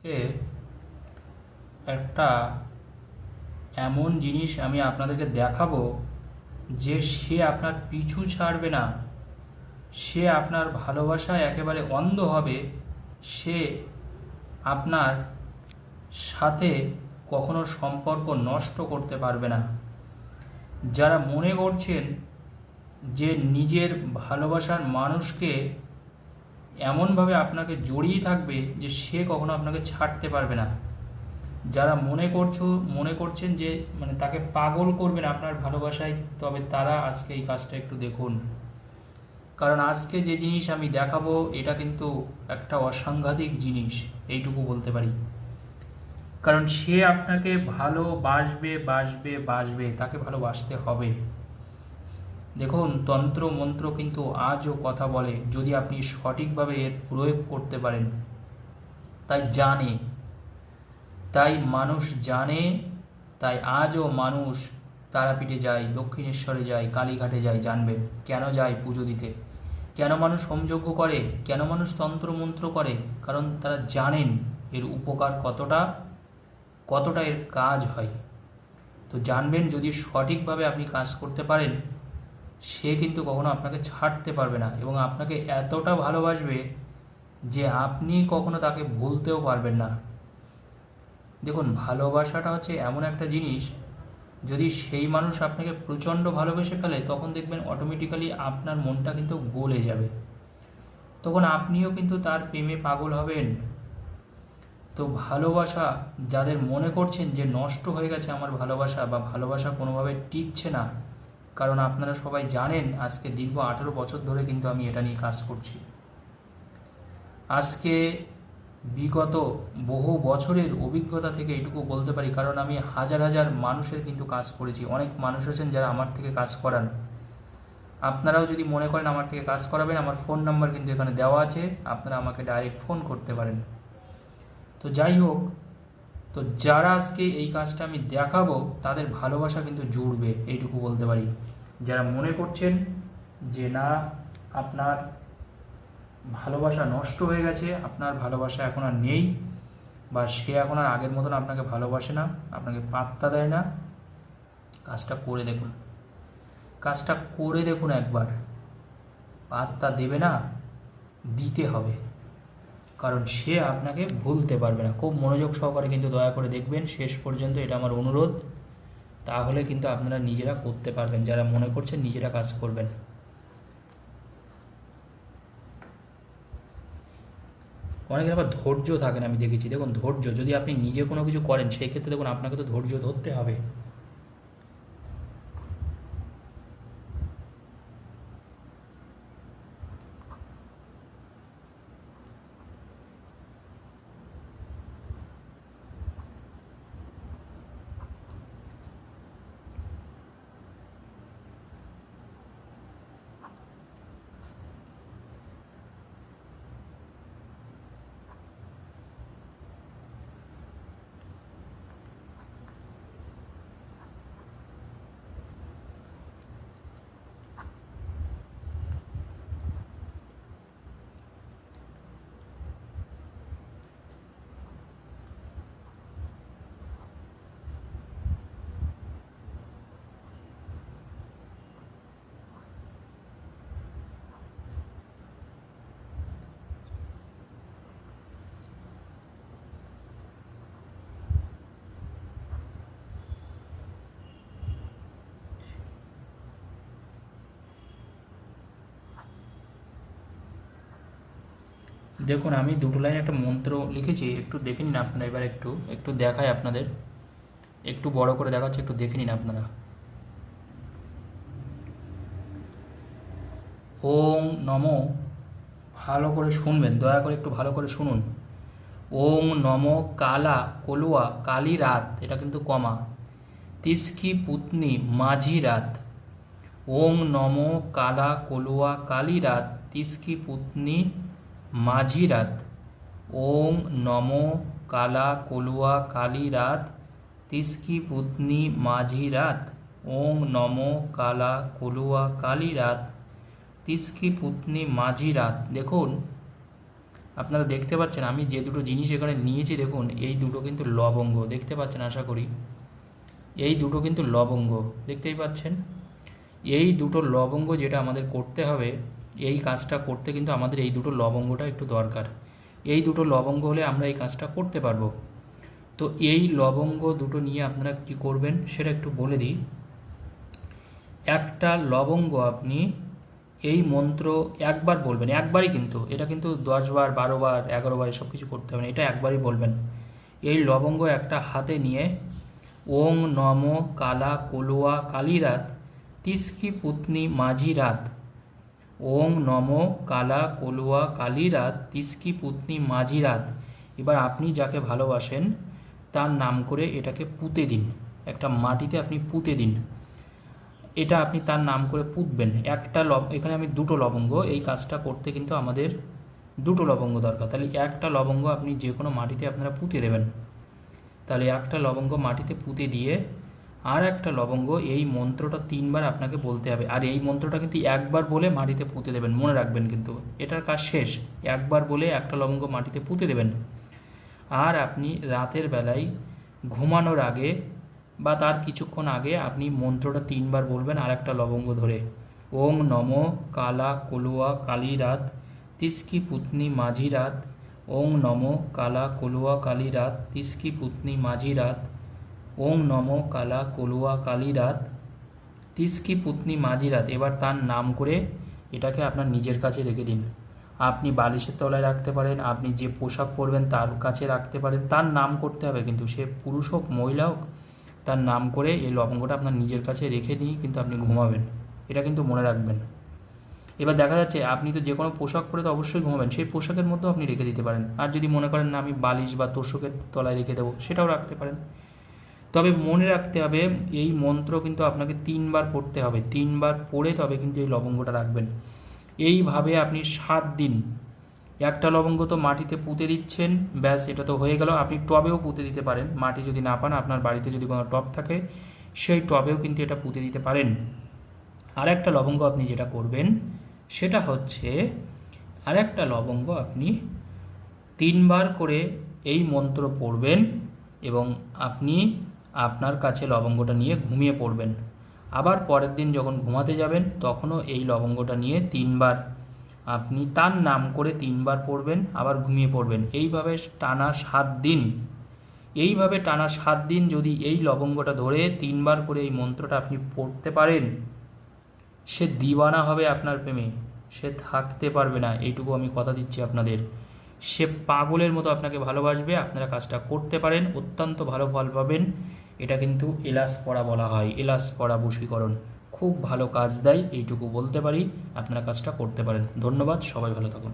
আজকে একটা এমন জিনিস আমি আপনাদেরকে দেখাবো যে সে আপনার পিছু ছাড়বে না। সে আপনার ভালোবাসায় একেবারে অন্ধ হবে। সে আপনার সাথে কখনো সম্পর্ক নষ্ট করতে পারবে না। যারা মনে করছেন যে নিজের ভালোবাসার মানুষকে এমনভাবে আপনাকে জড়িয়ে থাকবে যে সে কখনো আপনাকে ছাড়তে পারবে না। যারা মনে করছ, মনে করছেন যে মানে তাকে পাগল করবেন আপনার ভালোবাসায়, তবে তারা আজকে এই কাজটা একটু দেখুন। কারণ আজকে যে জিনিস আমি দেখাবো, এটা কিন্তু একটা অসাংঘাতিক জিনিস, এইটুকু বলতে পারি। কারণ সে আপনাকে ভালোবাসবে, বাসবে বাসবে, তাকে ভালোবাসতে হবে। দেখুন, তন্ত্র মন্ত্র কিন্তু আজও কথা বলে, যদি আপনি সঠিকভাবে এর প্রয়োগ করতে পারেন। তাই জানে। তাই মানুষ জানে, তাই আজও মানুষ তারাপীঠে যায়, দক্ষিণেশ্বরে যায়, কালীঘাটে যায় জানবেন কেন যায় পুজো দিতে? কেন মানুষ হোমযজ্ঞ করে? কেন মানুষ তন্ত্রমন্ত্র করে? কারণ তারা জানেন এর উপকার কতটা কতটা এর কাজ হয়। তো জানবেন, যদি সঠিকভাবে আপনি কাজ করতে পারেন সে কিন্তু কখনো আপনাকে ছাড়তে পারবে না এবং আপনাকে এতটা ভালোবাসবে যে আপনি কখনো তাকে ভুলতেও পারবেন না। দেখুন, ভালোবাসাটা হচ্ছে এমন একটা জিনিস, যদি সেই মানুষ আপনাকে প্রচণ্ড ভালোবেসে ফেলে, তখন দেখবেন অটোমেটিক্যালি আপনার মনটা কিন্তু গলে যাবে। তখন আপনিও কিন্তু তার প্রেমে পাগল হবেন। তো ভালোবাসা, যাদের মনে করছেন যে নষ্ট হয়ে গেছে আমার ভালোবাসা বা ভালোবাসা কোনোভাবে টিকছে না কারণ আপনারা সবাই জানেন আজকে দীর্ঘ আঠেরো বছর ধরে কিন্তু আমি এটা নিয়ে কাজ করছি। আজকে বিগত বহু বছরের অভিজ্ঞতা থেকে এটুকু বলতে পারি, কারণ আমি হাজার হাজার মানুষের কিন্তু কাজ করেছি। অনেক মানুষ আছেন যারা আমার থেকে কাজ করান। আপনারাও যদি মনে করেন আমার থেকে কাজ করাবেন, আমার ফোন নাম্বার কিন্তু এখানে দেওয়া আছে, আপনারা আমাকে ডাইরেক্ট ফোন করতে পারেন। তো যাই হোক তো যারা আজকে এই কাজটা আমি দেখাবো, তাদের ভালোবাসা কিন্তু জুড়বে, এইটুকু বলতে পারি। যারা মনে করছেন যে না, আপনার ভালোবাসা নষ্ট হয়ে গেছে, আপনার ভালোবাসা এখন আর নেই, বা সে এখন আর আগের মতন আপনাকে ভালোবাসে না, আপনাকে পাত্তা দেয় না, কাজটা করে দেখুন। কাজটা করে দেখুন একবার। পাত্তা দেবে না, দিতে হবে। কারণ সে আপনাকে ভুলতে পারবে না। খুব মনোযোগ সহকারে কিন্তু দয়া করে দেখবেন, শেষ পর্যন্ত এটা আমার অনুরোধ। তাহলে কিন্তু আপনারা নিজেরা করতে পারবেন, যারা মনে করছেন নিজেরা কাজ করবেন। অনেকের আবার ধৈর্য থাকে না, আমি দেখেছি। দেখুন, ধৈর্য, যদি আপনি নিজে কোনো কিছু করেন, সেই ক্ষেত্রে দেখুন, আপনাকে তো ধৈর্য ধরতে হবে। দেখুন, আমি দুটো লাইন একটা মন্ত্র লিখেছি, একটু দেখে নিন আপনারা এবার একটু একটু দেখাই আপনাদের। একটু বড় করে দেখাচ্ছে, একটু দেখে নিন আপনারা। ওং নম, ভালো করে শুনবেন, দয়া করে একটু ভালো করে শুনুন। ওং নম কালা কলুয়া কালী রাত, এটা কিন্তু কমা। তিস্কি পুতনি মাঝি রাত। ওং নম কালা কলুয়া কালী রাত, তিস্কি পুতনি মাঝি রাত। ওং নম কালা কলুয়া কালী রাত। তিস্কি পুতনি মাঝি রাত। ওং নম কালা কলুয়া কালী রাত। তিস্কি পুতনি মাঝি রাত। দেখুন, আপনারা দেখতে পাচ্ছেন, আমি যে দুটো জিনিস এখানে নিয়েছি, দেখুন, এই দুটো কিন্তু লবঙ্গ। দেখতে পাচ্ছেন, আশা করি? এই দুটো কিন্তু লবঙ্গ। দেখতেই পাচ্ছেন? এই দুটো লবঙ্গ যেটা আমাদের করতে হবে এই কাজটা করতে কিন্তু আমাদের এই দুটো লবঙ্গটা একটু দরকার। এই দুটো লবঙ্গ হলে আমরা এই কাজটা করতে পারব। তো এই লবঙ্গ দুটো নিয়ে আপনারা কি করবেন সেটা একটু বলে দিই। একটা লবঙ্গ আপনি এই মন্ত্র একবার বলবেন, একবারই কিন্তু, এটা কিন্তু দশবার বারোবার এগারোবার এসব কিছু করতে হবে না, এটা একবারই বলবেন। এই লবঙ্গ একটা হাতে নিয়ে ওং নম কালা কলুয়া কালীরাত তিস্কি পুতনি মাঝি রাত ওং নম কালা কলুয়া কালীরাত, তিস্কি পুতনি মাঝিরাত। এবার আপনি যাকে ভালোবাসেন, তার নাম করে এটাকে পুঁতে দিন। একটা মাটিতে আপনি পুঁতে দিন। এটা আপনি তার নাম করে পুঁতবেন। একটা লব এখানে আমি দুটো লবঙ্গ, এই কাজটা করতে কিন্তু আমাদের দুটো লবঙ্গ দরকার। তাহলে একটা লবঙ্গ আপনি যে কোনো মাটিতে আপনারা পুঁতে দেবেন। তাহলে একটা লবঙ্গ মাটিতে পুঁতে দিয়ে আর একটা লবঙ্গ, এই মন্ত্রটা তিনবার আপনাকে বলতে হবে। আর এই মন্ত্রটা কিন্তু একবার বলে মাটিতে পুঁতে দেবেন, মনে রাখবেন কিন্তু। এটার কাজ শেষ। একবার বলে একটা লবঙ্গ মাটিতে পুঁতে দেবেন। আর আপনি রাতের বেলায় ঘুমানোর আগে বা তার কিছুক্ষণ আগে আপনি মন্ত্রটা তিনবার বলবেন আর একটা লবঙ্গ ধরে। ওং নম কালা কলুয়া কালী রাত তিস্কি পুতনি মাঝি রাত ওং নম কালা কলুয়া কালী রাত তিস্কি পুতনি মাঝি রাত ওং নম কালা কলুয়া কালী রাত তিস্কি পুতনি মাঝি রাত এবার তার নাম করে এটাকে আপনার নিজের কাছে রেখে দিন। আপনি বালিশের তলায় রাখতে পারেন, আপনি যে পোশাক পরবেন তার কাছে রাখতে পারেন, তার নাম করতে হবে, কিন্তু সে পুরুষ হোক, মহিলা হোক, তার নাম করে এই লবঙ্গটা আপনার নিজের কাছে রেখে নিয়ে কিন্তু আপনি ঘুমাবেন। এটা কিন্তু মনে রাখবেন। এবার দেখা যাচ্ছে, আপনি তো যে কোনো পোশাক পরে তো অবশ্যই ঘুমাবেন, সেই পোশাকের মধ্যেও আপনি রেখে দিতে পারেন। আর যদি মনে করেন না, আমি বালিশ বা তোষকের তলায় রেখে দেবো, সেটাও রাখতে পারেন। তবে মনে রাখতে হবে, এই মন্ত্র কিন্তু আপনাকে তিনবার পড়তে হবে। তিনবার পড়ে তবে কিন্তু এই লবঙ্গটা রাখবেন। এইভাবে আপনি সাত দিন, একটা লবঙ্গ তো মাটিতে পুঁতে দিচ্ছেন, ব্যাস এটা তো হয়ে গেল। আপনি টবেও পুঁতে দিতে পারেন। মাটি যদি না পান, আপনার বাড়িতে যদি কোনো টব থাকে, সেই টবেও কিন্তু এটা পুঁতে দিতে পারেন। আর একটা লবঙ্গ আপনি যেটা করবেন, সেটা হচ্ছে আর একটা লবঙ্গ আপনি তিনবার করে এই মন্ত্র পড়বেন এবং আপনি আপনার কাছে লবঙ্গটা নিয়ে ঘুমিয়ে পড়বেন। আবার পরের দিন যখন ঘুমাতে যাবেন, তখনও এই লবঙ্গটা নিয়ে তিনবার আপনি তার নাম করে তিনবার পড়বেন, আবার ঘুমিয়ে পড়বেন। এইভাবে টানা সাত দিন। এইভাবে টানা সাত দিন যদি এই লবঙ্গটা ধরে তিনবার করে এই মন্ত্রটা আপনি পড়তে পারেন, সে দিবানা হবে আপনার প্রেমে। সে থাকতে পারবে না। এইটুকু আমি কথা দিচ্ছি আপনাদের। সে পাগলের মতো আপনাকে ভালোবাসবে, আপনারা কাজটা করতে পারেন, অত্যন্ত ভালো ফল পাবেন। এটা কিন্তু এলাস পড়া বলা হয় এলাস পড়া বশীকরণ। খুব ভালো কাজ দেয়, এইটুকু বলতে পারি, আপনারা কাজটা করতে পারেন। ধন্যবাদ, সবাই ভালো থাকুন।